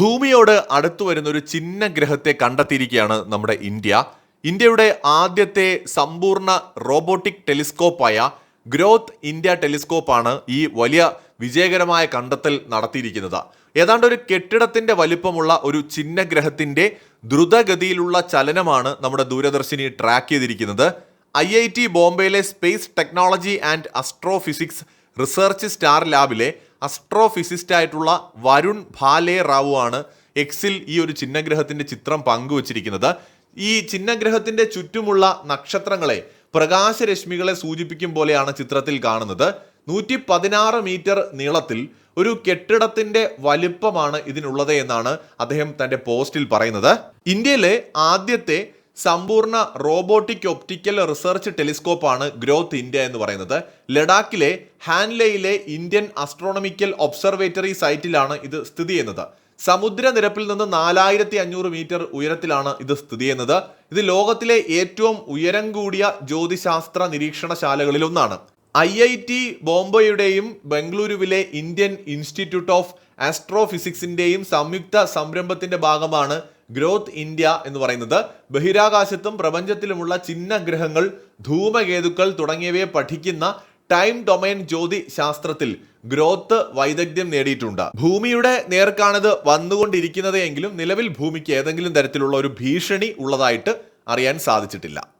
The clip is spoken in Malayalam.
ഭൂമിയോട് അടുത്തു വരുന്ന ഒരു ചിഹ്ന ഗ്രഹത്തെ കണ്ടെത്തിയിരിക്കുകയാണ് നമ്മുടെ ഇന്ത്യ. ഇന്ത്യയുടെ ആദ്യത്തെ സമ്പൂർണ റോബോട്ടിക് ടെലിസ്കോപ്പായ ഗ്രോത്ത് ഇന്ത്യ ടെലിസ്കോപ്പാണ് ഈ വലിയ വിജയകരമായ കണ്ടെത്തൽ നടത്തിയിരിക്കുന്നത്. ഏതാണ്ട് ഒരു കെട്ടിടത്തിന്റെ വലിപ്പമുള്ള ഒരു ചിഹ്ന ഗ്രഹത്തിന്റെ ദ്രുതഗതിയിലുള്ള ചലനമാണ് നമ്മുടെ ദൂരദർശിനി ട്രാക്ക് ചെയ്തിരിക്കുന്നത്. ഐ ഐ ടി ബോംബെയിലെ space technology and astrophysics research star ലാബിലെ astrophysicist ആയിട്ടുള്ള വരുൺ ഭാലെ റാവു ആണ് എക്സിൽ ഈ ഒരു ചിഹ്നഗ്രഹത്തിന്റെ ചിത്രം പങ്കുവച്ചിരിക്കുന്നത്. ഈ ചിഹ്നഗ്രഹത്തിന്റെ ചുറ്റുമുള്ള നക്ഷത്രങ്ങളെ പ്രകാശരശ്മികളെ സൂചിപ്പിക്കും പോലെയാണ് ചിത്രത്തിൽ കാണുന്നത്. നൂറ്റി പതിനാറ് മീറ്റർ നീളത്തിൽ ഒരു കെട്ടിടത്തിന്റെ വലിപ്പമാണ് ഇതിനുള്ളത് എന്നാണ് അദ്ദേഹം തന്റെ പോസ്റ്റിൽ പറയുന്നത്. ഇന്ത്യയിലെ ആദ്യത്തെ സമ്പൂർണ റോബോട്ടിക് ഒപ്റ്റിക്കൽ റിസർച്ച് ടെലിസ്കോപ്പാണ് ഗ്രോത്ത് ഇന്ത്യ എന്ന് പറയുന്നത്. ലഡാക്കിലെ ഹാൻലെയിലെ ഇന്ത്യൻ അസ്ട്രോണമിക്കൽ ഒബ്സർവേറ്ററി സൈറ്റിലാണ് ഇത് സ്ഥിതി ചെയ്യുന്നത്. സമുദ്രനിരപ്പിൽ നിന്ന് നാലായിരത്തി അഞ്ഞൂറ് മീറ്റർ ഉയരത്തിലാണ് ഇത് സ്ഥിതി ചെയ്യുന്നത്. ഇത് ലോകത്തിലെ ഏറ്റവും ഉയരം കൂടിയ ജ്യോതിശാസ്ത്ര നിരീക്ഷണശാലകളിൽ ഒന്നാണ്. ഐ ഐ ടി ബോംബെയുടെയും ബംഗളൂരുവിലെ ഇന്ത്യൻ ഇൻസ്റ്റിറ്റ്യൂട്ട് ഓഫ് ആസ്ട്രോഫിസിക്സിന്റെയും സംയുക്ത സംരംഭത്തിന്റെ ഭാഗമാണ് ഗ്രോത്ത് ഇന്ത്യ എന്ന് പറയുന്നത്. ബഹിരാകാശത്തും പ്രപഞ്ചത്തിലുമുള്ള ചിഹ്ന ഗ്രഹങ്ങൾ ധൂമകേതുക്കൾ തുടങ്ങിയവയെ പഠിക്കുന്ന ടൈം ഡൊമൈൻ ജ്യോതി ശാസ്ത്രത്തിൽ ഗ്രോത്ത് വൈദഗ്ധ്യം നേടിയിട്ടുണ്ട്. ഭൂമിയുടെ നേർക്കാണിത് വന്നുകൊണ്ടിരിക്കുന്നത് എങ്കിലും നിലവിൽ ഭൂമിക്ക് ഏതെങ്കിലും തരത്തിലുള്ള ഒരു ഭീഷണി ഉള്ളതായിട്ട് അറിയാൻ സാധിച്ചിട്ടില്ല.